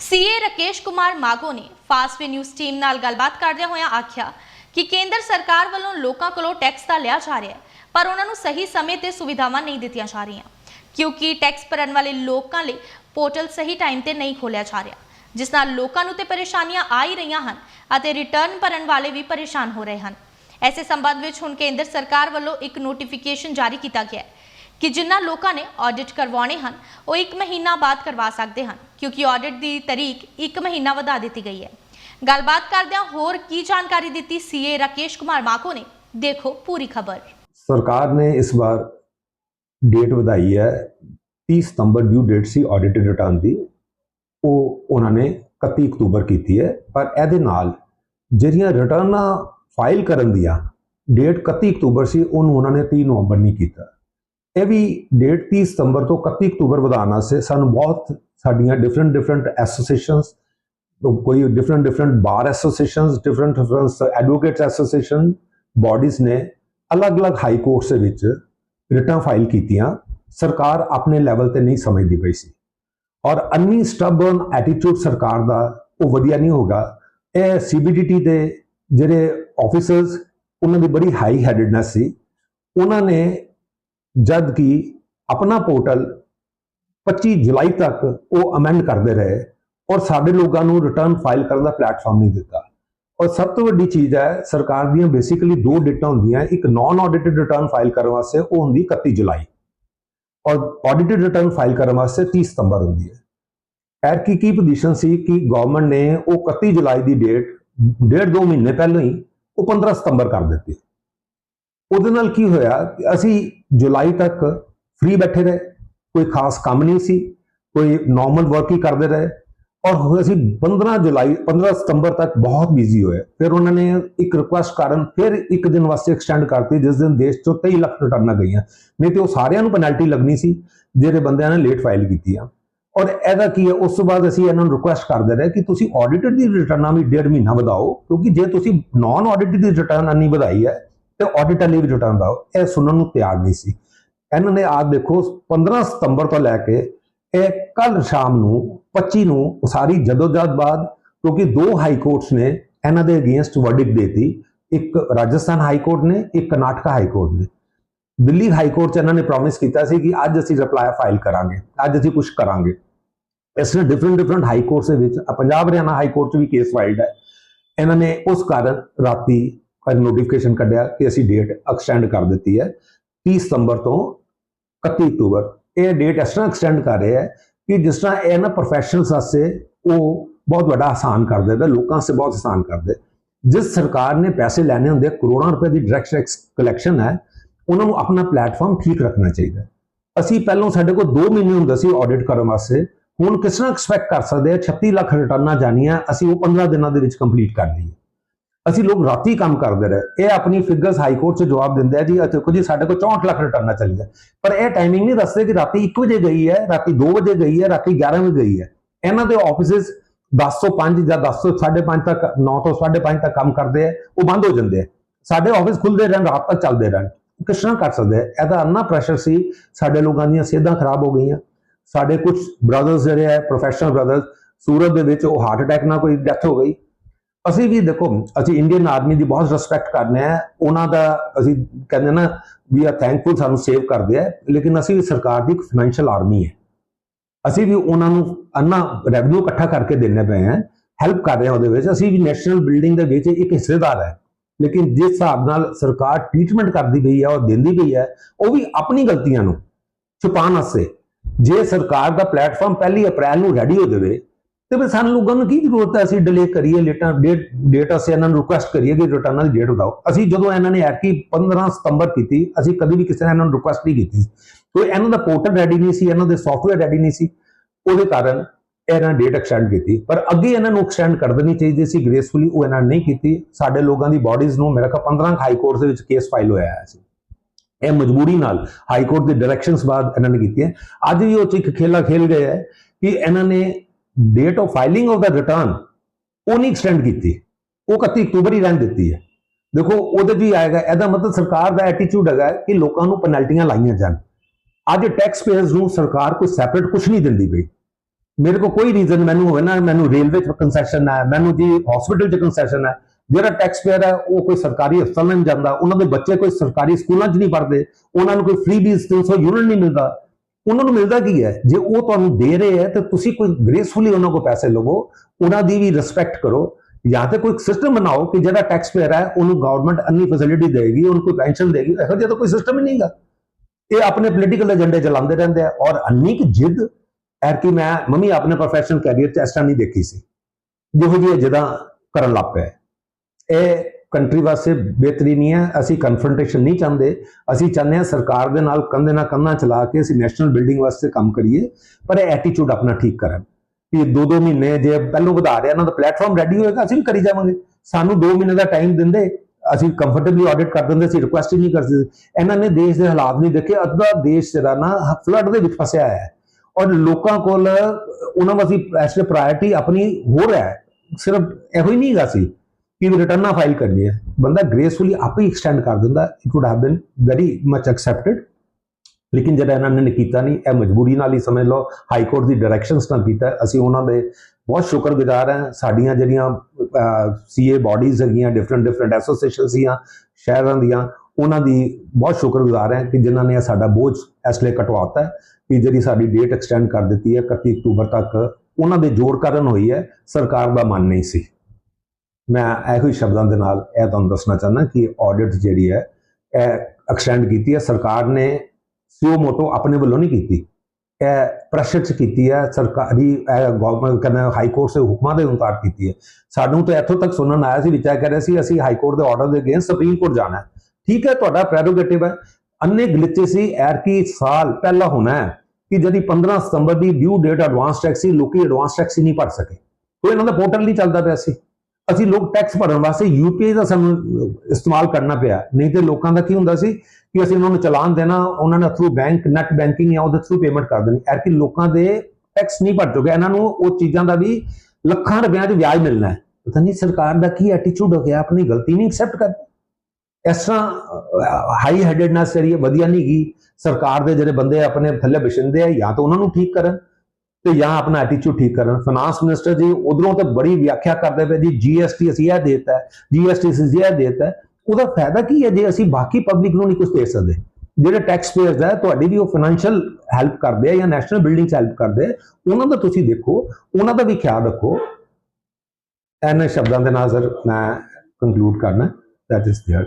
CA Rakesh Kumar ਮਾਗੋ ਨੇ fast news team ਨਾਲ ਗੱਲਬਾਤ ਕਰਦਿਆਂ ਹੋਇਆਂ ਆਖਿਆ ਕਿ ਕੇਂਦਰ ਸਰਕਾਰ ਵੱਲੋਂ ਲੋਕਾਂ ਕੋਲੋਂ ਟੈਕਸ ਤਾਂ ਲਿਆ ਜਾ ਰਿਹਾ ਹੈ, ਪਰ ਉਹਨਾਂ ਨੂੰ ਸਹੀ ਸਮੇਂ ਤੇ ਸੁਵਿਧਾਵਾਂ ਨਹੀਂ ਦਿੱਤੀਆਂ ਜਾ ਰਹੀਆਂ, ਕਿਉਂਕਿ ਟੈਕਸ ਭਰਨ ਵਾਲੇ ਲੋਕਾਂ ਲਈ ਪੋਰਟਲ ਸਹੀ ਟਾਈਮ ਤੇ ਨਹੀਂ ਖੋਲਿਆ ਜਾ ਰਿਹਾ, ਜਿਸ ਨਾਲ ਲੋਕਾਂ ਨੂੰ ਤੇ ਪਰੇਸ਼ਾਨੀਆਂ ਆ ਹੀ ਰਹੀਆਂ ਹਨ ਅਤੇ ਰਿਟਰਨ ਭਰਨ ਵਾਲੇ ਵੀ ਪਰੇਸ਼ਾਨ ਹੋ ਰਹੇ ਹਨ। ਐਸੇ ਸੰਬੰਧ ਵਿੱਚ ਹੁਣ ਕੇਂਦਰ ਸਰਕਾਰ ਵੱਲੋਂ ਇੱਕ ਨੋਟੀਫਿਕੇਸ਼ਨ ਜਾਰੀ ਕੀਤਾ ਗਿਆ ਹੈ ਕਿ ਜਿਨ੍ਹਾਂ ਲੋਕਾਂ ਨੇ ਆਡਿਟ ਕਰਵਾਉਣੇ ਹਨ, ਉਹ 1 ਮਹੀਨਾ ਬਾਅਦ ਕਰਵਾ ਸਕਦੇ ਹਨ, ਕਿਉਂਕਿ ਆਡਿਟ ਦੀ ਤਾਰੀਖ 1 ਮਹੀਨਾ ਵਧਾ ਦਿੱਤੀ ਗਈ ਹੈ। ਗੱਲਬਾਤ ਕਰਦਿਆਂ ਹੋਰ ਕੀ ਜਾਣਕਾਰੀ ਦਿੱਤੀ ਸੀਏ ਰਾਕੇਸ਼ ਕੁਮਾਰ ਮਾਕੋ ਨੇ, ਦੇਖੋ ਪੂਰੀ ਖਬਰ। ਸਰਕਾਰ ਨੇ ਇਸ ਵਾਰ ਡੇਟ ਵਧਾਈ ਹੈ 30 ਸਤੰਬਰ ਡਿਊ ਡੇਟ ਸੀ ਆਡਿਟਡ ਰਿਟਰਨ ਦੀ। ਉਹ ਉਹਨਾਂ ਨੇ 31 ਅਕਤੂਬਰ ਕੀਤੀ ਹੈ, ਪਰ ਇਹਦੇ ਨਾਲ ਜਿਹੜੀਆਂ ਰਿਟਰਨਾਂ ਫਾਈਲ ਕਰਨ ਦੀਆਂ ਡੇਟ 31 ਅਕਤੂਬਰ ਸੀ, ਉਹਨੂੰ ਉਹਨਾਂ ਨੇ 30 ਨਵੰਬਰ ਨਹੀਂ ਕੀਤਾ। ਇਹ ਵੀ ਡੇਟ 30 ਸਤੰਬਰ ਤੋਂ 31 ਅਕਤੂਬਰ ਵਧਾਉਣਾ ਸੀ। ਸਾਨੂੰ ਬਹੁਤ ਸਾਡੀਆਂ ਡਿਫਰੈਂਟ ਡਿਫਰੈਂਟ ਐਸੋਸੀਏਸ਼ਨਸ ਕੋਈ different different bar associations different different advocates association bodies ਨੇ ਅਲੱਗ-ਅਲੱਗ ਹਾਈ ਕੋਰਟਸ ਦੇ ਵਿੱਚ ਰਿਟਰਨ ਫਾਈਲ ਕੀਤੀਆਂ। ਸਰਕਾਰ ਆਪਣੇ ਲੈਵਲ ਤੇ ਨਹੀਂ ਸਮਝਦੀ ਪਈ ਸੀ। ਔਰ ਅੰਨੀ ਸਟਬਰਨ ਐਟੀਟਿਊਡ ਸਰਕਾਰ ਦਾ, ਉਹ ਵਧੀਆ ਨਹੀਂ ਹੋਗਾ। ਇਹ ਸੀਬੀਡੀਟੀ ਦੇ ਜਿਹੜੇ ਆਫੀਸਰਸ ਉਹਨਾਂ ਦੀ ਬੜੀ ਹਾਈ ਹੈਡedness ਸੀ। ਉਹਨਾਂ ਨੇ ਜਦ ਕਿ ਆਪਣਾ ਪੋਰਟਲ 25 ਜੁਲਾਈ ਤੱਕ ਉਹ ਅਮੈਂਡ ਕਰਦੇ ਰਹੇ ਔਰ ਸਾਡੇ ਲੋਕਾਂ ਨੂੰ ਰਿਟਰਨ ਫਾਈਲ ਕਰਨ ਦਾ ਪਲੇਟਫਾਰਮ ਨਹੀਂ ਦਿੱਤਾ। ਔਰ ਸਭ ਤੋਂ ਵੱਡੀ ਚੀਜ਼ ਹੈ, ਸਰਕਾਰ ਦੀਆਂ ਬੇਸਿਕਲੀ ਦੋ ਡੇਟਾਂ ਹੁੰਦੀਆਂ, ਇੱਕ ਨਾਨ ਆਡਿਟਡ ਰਿਟਰਨ ਫਾਈਲ ਕਰਨ ਵਾਸਤੇ, ਉਹ ਹੁੰਦੀ 31 ਜੁਲਾਈ। ਔਰ ਆਡਿਟਡ ਰਿਟਰਨ ਫਾਈਲ ਕਰਨ ਵਾਸਤੇ 30 ਸਤੰਬਰ ਹੁੰਦੀ ਹੈ। ਐਰ ਕੀ ਕੀ ਪੋਜੀਸ਼ਨ ਸੀ ਕਿ ਗਵਰਨਮੈਂਟ ਨੇ ਉਹ 31 ਜੁਲਾਈ ਦੀ ਡੇਟ ਡੇਢ ਦੋ ਮਹੀਨੇ ਪਹਿਲਾਂ ਹੀ ਉਹ 15 ਸਤੰਬਰ ਕਰ ਦਿੱਤੀ। ਉਹਦੇ ਨਾਲ ਕੀ ਹੋਇਆ ਕਿ ਅਸੀਂ ਜੁਲਾਈ ਤੱਕ ਫ੍ਰੀ ਬੈਠੇ ਰਹੇ, ਕੋਈ ਖਾਸ ਕੰਮ ਨਹੀਂ ਸੀ, ਕੋਈ ਨਾਰਮਲ ਵਰਕ ਹੀ ਕਰਦੇ ਰਹੇ ਔਰ ਅਸੀਂ 15 ਜੁਲਾਈ 15 ਸਤੰਬਰ ਤੱਕ ਬਹੁਤ ਬਿਜ਼ੀ ਹੋਏ। ਫਿਰ ਉਹਨਾਂ ਨੇ ਇੱਕ ਰਿਕੁਐਸਟ ਕਾਰਨ ਫਿਰ ਇੱਕ ਦਿਨ ਵਾਸਤੇ ਐਕਸਟੈਂਡ ਕਰਤੀ, ਜਿਸ ਦਿਨ ਦੇਸ਼ ਚੋਂ 23 ਲੱਖ ਰਿਟਰਨਾਂ ਗਈਆਂ। ਨਹੀਂ ਤੇ ਉਹ ਸਾਰਿਆਂ ਨੂੰ ਪੈਨਲਟੀ ਲੱਗਣੀ ਸੀ, ਜਿਹੜੇ ਬੰਦਿਆਂ ਨੇ ਲੇਟ ਫਾਈਲ ਕੀਤੀਆਂ। ਔਰ ਇਹਦਾ ਕੀ ਹੈ, ਉਸ ਤੋਂ ਬਾਅਦ ਅਸੀਂ ਇਹਨਾਂ ਨੂੰ ਰਿਕੁਐਸਟ ਕਰਦੇ ਰਹੇ ਕਿ ਤੁਸੀਂ ਆਡਿਟਡ ਦੀ ਰਿਟਰਨਾਂ ਵੀ ਡੇਢ ਮਹੀਨਾ ਵਧਾਓ, ਕਿਉਂਕਿ ਜੇ ਤੁਸੀਂ ਨਾਨ ਆਡਿਟਡ ਦੀ ਰਿਟਰਨ ਨਹੀਂ ਵਧਾਈ ਹੈ ਤੇ ਆਡਿਟਰ ਲਈ ਵੀ ਰਿਟਰਨ ਦਿਓ ਇਹ ਸੁਣਨ ਨੂੰ ਤਿਆਰ ਨਹੀਂ ਸੀ। ਇਹਨਾਂ ਨੇ ਆਜ ਦੇਖੋ 15 ਸਤੰਬਰ ਤੋਂ ਲੈ ਕੇ ਇਹ ਕੱਲ ਸ਼ਾਮ ਨੂੰ 25 ਨੂੰ ਸਾਰੀ ਜਦੋਜਹਦ ਬਾਅਦ, ਕਿਉਂਕਿ ਦੋ ਹਾਈ ਕੋਰਟਸ ਨੇ, ਇਹਨਾਂ ਦੇ ਅਗੇਂਸਟ ਵਰਡਿਕ ਦੇਤੀ। ਇੱਕ ਰਾਜਸਥਾਨ ਹਾਈ ਕੋਰਟ ਨੇ, ਇੱਕ ਕਰਨਾਟਕਾ ਹਾਈ ਕੋਰਟ ਨੇ। ਦਿੱਲੀ ਹਾਈ ਕੋਰਟ ਚ ਇਹਨਾਂ ਨੇ ਪ੍ਰੋਮਿਸ ਕੀਤਾ ਸੀ ਕਿ ਅੱਜ ਅਸੀਂ ਰਿਪਲਾਈ ਫਾਈਲ ਕਰਾਂਗੇ, ਅੱਜ ਅਸੀਂ ਕੁਝ ਕਰਾਂਗੇ। ਇਸ ਨੇ ਡਿਫਰੈਂਟ ਡਿਫਰੈਂਟ ਹਾਈ ਕੋਰਟਸ ਦੇ ਵਿੱਚ ਪੰਜਾਬ ਹਰਿਆਣਾ ਹਾਈ ਕੋਰਟ ਚ ਵੀ ਕੇਸ ਫਾਈਲਡ ਹੈ। ਇਹਨਾਂ ਨੇ ਉਸ ਕਾਰਨ ਰਾਤੀ ਇੱਕ ਨੋਟੀਫਿਕੇਸ਼ਨ ਕੱਢਿਆ ਕਿ ਅਸੀਂ ਡੇਟ ਐਕਸਟੈਂਡ ਕਰ ਦਿੱਤੀ ਹੈ 30 ਸਤੰਬਰ ਤੋਂ 31 ਅਕਤੂਬਰ। ਇਹ ਡੇਟ ਇਸ ਤਰ੍ਹਾਂ ਐਕਸਟੈਂਡ ਕਰ ਰਿਹਾ ਹੈ ਕਿ ਜਿਸ ਤਰ੍ਹਾਂ ਇਹ ਨਾ ਪ੍ਰੋਫੈਸ਼ਨਲਸ ਵਾਸਤੇ ਉਹ ਬਹੁਤ ਵੱਡਾ ਆਸਾਨ ਕਰ ਦਿੰਦਾ ਲੋਕਾਂ ਵਾਸਤੇ ਬਹੁਤ ਆਸਾਨ ਕਰਦੇ ਜਿਸ ਸਰਕਾਰ ਨੇ ਪੈਸੇ ਲੈਣੇ ਹੁੰਦੇ ਕਰੋੜਾਂ ਰੁਪਏ ਦੀ ਡਾਇਰੈਕਟ ਟੈਕਸ ਕਲੈਕਸ਼ਨ ਹੈ, ਉਹਨਾਂ ਨੂੰ ਆਪਣਾ ਪਲੇਟਫਾਰਮ ਠੀਕ ਰੱਖਣਾ ਚਾਹੀਦਾ ਅਸੀਂ ਪਹਿਲਾਂ ਸਾਡੇ ਕੋਲ 2 ਮਹੀਨੇ ਹੁੰਦਾ ਸੀ ਆਡਿਟ ਕਰਨ ਵਾਸਤੇ, ਹੁਣ ਕਿਸ ਤਰ੍ਹਾਂ ਐਕਸਪੈਕਟ ਕਰ ਸਕਦੇ ਆ 36 ਲੱਖ ਰਿਟਰਨਾਂ ਜਾਣੀਆਂ, ਅਸੀਂ ਉਹ 15 ਦਿਨਾਂ ਦੇ ਵਿੱਚ ਕੰਪਲੀਟ ਕਰ ਲਈਏ। ਅਸੀਂ ਲੋਕ ਰਾਤੀ ਕੰਮ ਕਰਦੇ ਰਹੇ। ਇਹ ਆਪਣੀ ਫਿਗਰਸ ਹਾਈ ਕੋਰਟ 'ਚ ਜਵਾਬ ਦਿੰਦੇ ਆ ਜੀ ਅਤੇ ਕੁਝ ਸਾਡੇ ਕੋਲ 64 ਲੱਖ ਰਿਟਰਨਾਂ ਚੱਲੀਆਂ। ਪਰ ਇਹ ਟਾਈਮਿੰਗ ਨਹੀਂ ਦੱਸਦੇ ਕਿ ਰਾਤੀ 1 ਵਜੇ ਗਈ ਹੈ, ਰਾਤੀ 2 ਵਜੇ ਗਈ ਹੈ, ਰਾਤੀ 11 ਵਜੇ ਗਈ ਹੈ। ਇਹਨਾਂ ਦੇ ਆਫਿਸਿਸ 10 ਤੋਂ 5 ਜਾਂ 10 ਤੋਂ 5:30 ਤੱਕ 9 ਤੋਂ 5:30 ਤੱਕ ਕੰਮ ਕਰਦੇ ਆ, ਉਹ ਬੰਦ ਹੋ ਜਾਂਦੇ ਆ। ਸਾਡੇ ਆਫਿਸ ਖੁੱਲਦੇ ਰਹਿਣ, ਰਾਤ ਤੱਕ ਚੱਲਦੇ ਰਹਿਣ। ਕਿਸ ਤਰ੍ਹਾਂ ਕਰ ਸਕਦੇ ਆ? ਇਹਦਾ ਅੰਨਾ ਪ੍ਰੈਸ਼ਰ ਸੀ, ਸਾਡੇ ਲੋਕਾਂ ਦੀਆਂ ਸਿਹਤਾਂ ਖਰਾਬ ਹੋ ਗਈਆਂ। ਸਾਡੇ ਕੁਝ ਬ੍ਰਦਰਸ ਜਿਹੜੇ ਆ ਪ੍ਰੋਫੈਸ਼ਨਲ ਬ੍ਰਦਰਸ ਸੂਰਤ ਦੇ ਵਿੱਚ ਉਹ ਹਾਰਟ ਅਟੈਕ ਨਾਲ ਕੋਈ ਡੈਥ ਹੋ ਗਈ। ਅਸੀਂ ਵੀ ਦੇਖੋ, ਅਸੀਂ ਇੰਡੀਅਨ ਆਰਮੀ ਦੀ ਬਹੁਤ ਰਿਸਪੈਕਟ ਕਰਨੇ ਆ ਉਹਨਾਂ ਦਾ ਅਸੀਂ ਕਹਿੰਦੇ ਨਾ ਵੀ ਆ ਥੈਂਕਫੁਲ ਸਾਨੂੰ ਸੇਵ ਕਰਦੇ ਆ, ਲੇਕਿਨ ਅਸੀਂ ਵੀ ਸਰਕਾਰ ਦੀ ਇੱਕ ਫਾਈਨੈਂਸ਼ੀਅਲ ਆਰਮੀ ਹੈ। ਅਸੀਂ ਵੀ ਉਹਨਾਂ ਨੂੰ ਅੰਨਾ ਰੈਵਨਿਊ ਇਕੱਠਾ ਕਰਕੇ ਦੇਣੇ ਪਏ ਆ ਹੈਲਪ ਕਰ ਰਹੇ ਹਾਂ ਉਹਦੇ ਵਿੱਚ। ਅਸੀਂ ਵੀ ਨੈਸ਼ਨਲ ਬਿਲਡਿੰਗ ਦੇ ਵਿੱਚ ਇੱਕ ਹਿੱਸੇਦਾਰ ਹੈ। ਲੇਕਿਨ ਜਿਸ ਹਿਸਾਬ ਨਾਲ ਸਰਕਾਰ ਟ੍ਰੀਟਮੈਂਟ ਕਰਦੀ ਪਈ ਹੈ, ਉਹ ਦਿੰਦੀ ਪਈ ਹੈ, ਉਹ ਵੀ ਆਪਣੀ ਗਲਤੀਆਂ ਨੂੰ ਛੁਪਾਉਣ ਵਾਸਤੇ। ਜੇ ਸਰਕਾਰ ਦਾ ਪਲੇਟਫਾਰਮ ਪਹਿਲੀ ਅਪ੍ਰੈਲ ਨੂੰ ਰੈਡੀ ਹੋ ਜਾਵੇ ਤੇ ਫਿਰ ਸਾਨੂੰ ਲੋਕਾਂ ਨੂੰ ਕੀ ਜ਼ਰੂਰਤ ਹੈ? ਅਸੀਂ ਡਿਲੇ ਕਰੀਏ ਲੇਟਾਂ ਡੇਟ ਡੇਟ ਅਸੀਂ ਇਹਨਾਂ ਨੂੰ ਰਿਕੁਐਸਟ ਕਰੀਏ ਕਿ ਰਿਟਰਨਾਂ ਦੀ ਡੇਟ ਵਧਾਓ ਅਸੀਂ ਜਦੋਂ ਇਹਨਾਂ ਨੇ ਐਰਕੀ 15 ਸਤੰਬਰ ਕੀਤੀ, ਅਸੀਂ ਕਦੀ ਵੀ ਕਿਸੇ ਨੇ ਇਹਨਾਂ ਨੂੰ ਰਿਕੁਐਸਟ ਨਹੀਂ ਕੀਤੀ। ਕੋਈ ਇਹਨਾਂ ਦਾ ਪੋਰਟਲ ਰੈਡੀ ਨਹੀਂ ਸੀ, ਇਹਨਾਂ ਦੇ ਸੌਫਟਵੇਅਰ ਰੈਡੀ ਨਹੀਂ ਸੀ, ਉਹਦੇ ਕਾਰਨ ਇਹਨਾਂ ਨੇ ਡੇਟ ਐਕਸਟੈਂਡ ਕੀਤੀ। ਪਰ ਅੱਗੇ ਇਹਨਾਂ ਨੂੰ ਐਕਸਟੈਂਡ ਕਰ ਦੇਣੀ ਚਾਹੀਦੀ ਸੀ ਗ੍ਰੇਸਫੁਲੀ ਉਹ ਇਹਨਾਂ ਨੇ ਨਹੀਂ ਕੀਤੀ। ਸਾਡੇ ਲੋਕਾਂ ਦੀ ਬਾਡੀਜ਼ ਨੂੰ ਮੇਰਾ ਖਿਆਲ 15 ਹਾਈ ਕੋਰਟ ਦੇ ਵਿੱਚ ਕੇਸ ਫਾਈਲ ਹੋਇਆ ਹੈ ਸੀ। ਇਹ ਮਜਬੂਰੀ ਨਾਲ ਹਾਈ ਕੋਰਟ ਦੇ ਡਾਇਰੈਕਸ਼ਨਸ ਬਾਅਦ ਇਹਨਾਂ ਨੇ ਕੀਤੀ ਹੈ ਅੱਜ ਵੀ ਉਹ 'ਚ ਇੱਕ ਖੇਲਾ ਖੇਲ ਗਏ ਹੈ ਕਿ ਇਹਨਾਂ ਨੇ ਡੇਟ ਆਫ ਫਾਈਲਿੰਗ ਆਫ ਦਾ ਰਿਟਰਨ ਉਹ ਨਹੀਂ ਐਕਸਟੈਂਡ ਕੀਤੀ ਉਹ 31 ਅਕਤੂਬਰ ਹੀ ਰਹਿਣ ਦਿੱਤੀ ਹੈ। ਦੇਖੋ, ਉਹਦੇ 'ਚ ਵੀ ਆਏਗਾ, ਇਹਦਾ ਮਤਲਬ ਸਰਕਾਰ ਦਾ ਐਟੀਟਿਊਡ ਹੈਗਾ ਕਿ ਲੋਕਾਂ ਨੂੰ ਪੈਨਲਟੀਆਂ ਲਾਈਆਂ ਜਾਣ। ਅੱਜ ਟੈਕਸ ਪੇਅਰਸ ਨੂੰ ਸਰਕਾਰ ਕੋਈ ਸੈਪਰੇਟ ਕੁਝ ਨਹੀਂ ਦਿੰਦੀ ਪਈ। ਮੇਰੇ ਕੋਲ ਕੋਈ ਰੀਜ਼ਨ ਮੈਨੂੰ ਹੋਵੇ ਨਾ, ਮੈਨੂੰ ਰੇਲਵੇ ਚ ਕੰਸੈਸ਼ਨ ਹੈ, ਮੈਨੂੰ ਜੀ ਹਸਪੀਟਲ ਚ ਕੰਸੈਸ਼ਨ ਹੈ, ਜਿਹੜਾ ਟੈਕਸ ਪੇਅਰ ਹੈ, ਉਹ ਕੋਈ ਸਰਕਾਰੀ ਹਸਪਤਾਲ ਨਹੀਂ ਜਾਂਦਾ, ਉਹਨਾਂ ਦੇ ਬੱਚੇ ਕੋਈ ਸਰਕਾਰੀ ਸਕੂਲਾਂ 'ਚ ਨਹੀਂ ਪੜ੍ਹਦੇ, ਉਹਨਾਂ ਨੂੰ ਕੋਈ ਫ੍ਰੀ ਬੀਸ 300 ਯੂਨਿਟ ਨਹੀਂ ਮਿਲਦਾ। ਉਹਨਾਂ ਨੂੰ ਮਿਲਦਾ ਕੀ ਹੈ? ਜੇ ਉਹ ਤੁਹਾਨੂੰ ਦੇ ਰਹੇ ਹੈ, ਤੇ ਤੁਸੀਂ ਕੋਈ ਗ੍ਰੇਸਫੁਲੀ ਉਹਨਾਂ ਕੋਲ ਪੈਸੇ ਲਵੋ, ਉਹਨਾਂ ਦੀ ਵੀ ਰਿਸਪੈਕਟ ਕਰੋ। ਜਾਂ ਤੇ ਕੋਈ ਸਿਸਟਮ ਬਣਾਓ ਕਿ ਜਿਹੜਾ ਟੈਕਸ ਪੇਅਰ ਹੈ, ਉਹਨੂੰ ਗਵਰਨਮੈਂਟ ਅੰਨੀ ਫੈਸਿਲਿਟੀ ਦੇਗੀ ਉਹਨੂੰ ਕੋਈ ਪੈਨਸ਼ਨ ਦੇਗੀ ਇਹੋ ਜਿਹਾ ਤਾਂ ਕੋਈ ਸਿਸਟਮ ਹੀ ਨਹੀਂਗਾ ਇਹ ਆਪਣੇ ਪੋਲੀਟੀਕਲ ਏਜੰਡੇ ਚਲਾਉਂਦੇ ਰਹਿੰਦੇ ਆ। ਔਰ ਅੰਨੀ ਕਿ ਜਿੱਦ ਐਰ ਕਿ ਮੈਂ, ਮੰਮੀ ਆਪਣੇ ਪ੍ਰੋਫੈਸ਼ਨਲ ਕੈਰੀਅਰ 'ਚ ਇਸ ਤਰ੍ਹਾਂ ਨਹੀਂ ਦੇਖੀ ਸੀ। ਜਿਹੋ ਜਿਹੀ ਜਿੱਦਾਂ ਕਰਨ ਲੱਗ ਪਿਆ ਇਹ ਕੰਟਰੀ ਵਾਸਤੇ ਬਿਹਤਰੀ ਨਹੀਂ ਹੈ, ਅਸੀਂ ਕਨਫਰੰਟੇਸ਼ਨ ਨਹੀਂ ਚਾਹੁੰਦੇ। ਅਸੀਂ ਚਾਹੁੰਦੇ ਹਾਂ ਸਰਕਾਰ ਦੇ ਨਾਲ ਕੰਧੇ ਨਾਲ ਕੰਧਾ ਚਲਾ ਕੇ ਅਸੀਂ ਨੈਸ਼ਨਲ ਬਿਲਡਿੰਗ ਵਾਸਤੇ ਕੰਮ ਕਰੀਏ, ਪਰ ਇਹ ਐਟੀਟਿਊਡ ਆਪਣਾ ਠੀਕ ਕਰਨ। ਕਿ ਦੋ ਦੋ ਮਹੀਨੇ ਜੇ ਪਹਿਲੋਂ ਵਧਾ ਰਿਹਾ, ਇਹਨਾਂ ਦਾ ਪਲੇਟਫਾਰਮ ਰੈਡੀ ਹੋਏਗਾ, ਅਸੀਂ ਵੀ ਕਰੀ ਜਾਵਾਂਗੇ। ਸਾਨੂੰ 2 ਮਹੀਨੇ ਦਾ ਟਾਈਮ ਦਿੰਦੇ, ਅਸੀਂ ਕੰਫਰਟੇਬਲੀ ਆਡਿਟ ਕਰ ਦਿੰਦੇ ਸੀ ਰਿਕੁਐਸਟ ਹੀ ਨਹੀਂ ਕਰਦੇ ਇਹਨਾਂ ਨੇ ਦੇਸ਼ ਦੇ ਹਾਲਾਤ ਨਹੀਂ ਦੇਖੇ, ਅੱਧਾ ਦੇਸ਼ ਜਿਹੜਾ ਨਾ ਫਲੱਡ ਦੇ ਵਿੱਚ ਫਸਿਆ ਹੈ। ਔਰ ਲੋਕਾਂ ਕੋਲ, ਉਹਨਾਂ ਵਾਸੀ ਐਸੇ ਪ੍ਰਾਇੋਰਟੀ ਆਪਣੀ ਹੋਰ ਹੈ। ਸਿਰਫ ਇਹੋ ਹੀ ਨਹੀਂਗਾ ਸੀ। ਕਿ ਵੀ ਰਿਟਰਨਾਂ ਫਾਈਲ ਕਰਨੀ ਹੈ, ਬੰਦਾ ਗ੍ਰੇਸਫੁਲੀ ਆਪੇ ਹੀ ਐਕਸਟੈਂਡ ਕਰ ਦਿੰਦਾ it would have been very much accepted ਲੇਕਿਨ ਜਿਹੜਾ ਇਹਨਾਂ ਨੇ ਕੀਤਾ ਨਹੀਂ, ਇਹ ਮਜਬੂਰੀ ਨਾਲ ਹੀ ਸਮਝ ਲਓ ਹਾਈ ਕੋਰਟ ਦੀ ਡਾਇਰੈਕਸ਼ਨਸ ਨਾਲ ਕੀਤਾ, ਅਸੀਂ ਉਹਨਾਂ ਦੇ ਬਹੁਤ ਸ਼ੁਕਰਗੁਜ਼ਾਰ ਹਾਂ, ਸਾਡੀਆਂ ਜਿਹੜੀਆਂ ਸੀਏ ਬਾਡੀਜ਼ ਹੈਗੀਆਂ ਡਿਫਰੈਂਟ ਡਿਫਰੈਂਟ ਐਸੋਸੀਏਸ਼ਨ ਸੀਆਂ, ਸ਼ਹਿਰਾਂ ਦੀਆਂ, ਉਹਨਾਂ ਦੀ ਬਹੁਤ ਸ਼ੁਕਰਗੁਜ਼ਾਰ ਹਾਂ ਕਿ ਜਿਨ੍ਹਾਂ ਨੇ ਸਾਡਾ ਬੋਝ ਇਸ ਲਈ ਕਟਵਾਤਾ ਹੈ ਕਿ ਜਿਹੜੀ ਸਾਡੀ ਡੇਟ ਐਕਸਟੈਂਡ ਕਰ ਦਿੱਤੀ ਹੈ 31 ਅਕਤੂਬਰ ਤੱਕ, ਉਹਨਾਂ ਦੇ ਜੋਰ ਕਾਰਨ ਹੋਈ ਹੈ, ਸਰਕਾਰ ਦਾ ਮਨ ਨਹੀਂ ਸੀ। ਮੈਂ ਇਹੋ ਹੀ ਸ਼ਬਦਾਂ ਦੇ ਨਾਲ ਇਹ ਤੁਹਾਨੂੰ ਦੱਸਣਾ ਚਾਹੁੰਦਾ ਕਿ ਆਡਿਟ ਜਿਹੜੀ ਹੈ, ਇਹ ਐਕਸਟੈਂਡ ਕੀਤੀ ਹੈ। ਸਰਕਾਰ ਨੇ ਸਿਓ ਮੋਟੋ ਆਪਣੇ ਵੱਲੋਂ ਨਹੀਂ ਕੀਤੀ। ਇਹ ਪ੍ਰੈਸ਼ਰ ਚ ਕੀਤੀ ਹੈ। ਸਰਕਾਰੀ ਗਵਰਨਮੈਂਟ ਕਰਨਾ ਹਾਈ ਕੋਰਟ ਦੇ ਹੁਕਮਾਂ ਦੇ ਅਨੁਸਾਰ ਕੀਤੀ ਹੈ। ਸਾਨੂੰ ਤਾਂ ਇੱਥੋਂ ਤੱਕ ਸੁਣਨ ਆਇਆ ਸੀ, ਵਿਚਾਰ ਕਰ ਰਹੇ ਸੀ, ਅਸੀਂ ਹਾਈ ਕੋਰਟ ਦੇ ਆਰਡਰ ਦੇ ਅਗੇਂਸਟ ਸੁਪਰੀਮ ਕੋਰਟ ਜਾਣਾ ਹੈ। ਠੀਕ ਹੈ, ਤੁਹਾਡਾ ਪ੍ਰੈਰੋਗੇਟਿਵ ਹੈ। ਅੰਨੇ ਗਲਿਚੇ ਸੀ ਐਰ ਕੀ ਸਾਲ ਪਹਿਲਾਂ ਹੋਣਾ ਹੈ ਕਿ ਜਦੀ 15 ਸਤੰਬਰ ਦੀ ਡਿਊ ਡੇਟ ਐਡਵਾਂਸ ਟੈਕਸੀ ਸੀ, ਲੋਕੀ ਐਡਵਾਂਸ ਟੈਕਸੀ ਨਹੀਂ ਭਰ ਸਕੇ। ਕੋਈ ਇਹਨਾਂ ਦਾ ਪੋਰਟਲ ਨਹੀਂ ਚੱਲਦਾ ਪਿਆ ਸੀ। ਅਸੀਂ ਲੋਕ ਟੈਕਸ ਭਰਨ ਵਾਸਤੇ ਯੂਪੀਆਈ ਦਾ ਸਾਨੂੰ ਇਸਤੇਮਾਲ ਕਰਨਾ ਪਿਆ। ਨਹੀਂ ਤੇ ਲੋਕਾਂ ਦਾ ਕੀ ਹੁੰਦਾ ਸੀ ਕਿ ਅਸੀਂ ਉਹਨਾਂ ਨੂੰ ਚਲਾਨ ਦੇਣਾ, ਉਹਨਾਂ ਨੇ ਥਰੂ ਬੈਂਕ ਨੈਟ ਬੈਂਕਿੰਗ ਜਾਂ ਉਹਦੇ ਥਰੂ ਪੇਮੈਂਟ ਕਰ ਦੇਣੀ। ਐਰ ਕਿ ਲੋਕਾਂ ਦੇ ਟੈਕਸ ਨਹੀਂ ਭਰ ਚੁੱਕੇ। ਇਹਨਾਂ ਨੂੰ ਉਹ ਚੀਜ਼ਾਂ ਦਾ ਵੀ ਲੱਖਾਂ ਰੁਪਈਆ 'ਚ ਵਿਆਜ ਮਿਲਣਾ ਹੈ। ਪਤਾ ਨਹੀਂ ਸਰਕਾਰ ਦਾ ਕੀ ਐਟੀਟਿਊਡ ਹੋ ਗਿਆ, ਆਪਣੀ ਗਲਤੀ ਨਹੀਂ ਐਕਸੈਪਟ ਕਰ ਇਸ ਤਰ੍ਹਾਂ ਹਾਈ ਹੈਡedness ਜਿਹੜੀ ਹੈ, ਵਧੀਆ ਨਹੀਂ ਗਈ ਸਰਕਾਰ ਦੇ ਜਿਹੜੇ ਬੰਦੇ ਆਪਣੇ ਥੱਲੇ ਬਿਸ਼ਿੰਦੇ ਆ, ਜਾਂ ਤਾਂ ਉਹਨਾਂ ਨੂੰ ਠੀਕ ਕਰਨ। ਤੇ ਜਾਂ ਆਪਣਾ ਐਟੀਟਿਊਡ ਠੀਕ ਕਰਨ। ਫਾਈਨਾਂਸ ਮਿਨਿਸਟਰ ਜੀ ਉਧਰੋਂ ਤਾਂ ਬੜੀ ਵਿਆਖਿਆ ਕਰਦੇ ਪਏ ਜੀ ਜੀਐਸਟੀ ਅਸੀਂ ਇਹ ਦੇਤਾ ਹੈ ਜੀਐਸਟੀ ਅਸੀਂ ਇਹ ਦੇਤਾ ਉਹਦਾ ਫਾਇਦਾ ਕੀ ਹੈ ਜੇ ਅਸੀਂ ਬਾਕੀ ਪਬਲਿਕ ਨੂੰ ਨਹੀਂ ਕੁਝ ਦੇ ਸਕਦੇ? ਜਿਹੜੇ ਟੈਕਸ ਪੇਅਰਸ ਹੈ, ਤੁਹਾਡੀ ਵੀ ਉਹ ਫਾਈਨੈਂਸ਼ੀਅਲ ਹੈਲਪ ਕਰਦੇ ਆ ਜਾਂ ਨੈਸ਼ਨਲ ਬਿਲਡਿੰਗ ਚ ਹੈਲਪ ਕਰਦੇ ਉਹਨਾਂ ਦਾ ਤੁਸੀਂ ਦੇਖੋ, ਉਹਨਾਂ ਦਾ ਵੀ ਖਿਆਲ ਰੱਖੋ। ਇਹਨਾਂ ਸ਼ਬਦਾਂ ਦੇ ਨਾਲ ਸਰ ਮੈਂ ਕੰਕਲੂਡ ਕਰਨਾ ਦੈਟ ਇਜ਼ ਦੇਅਰ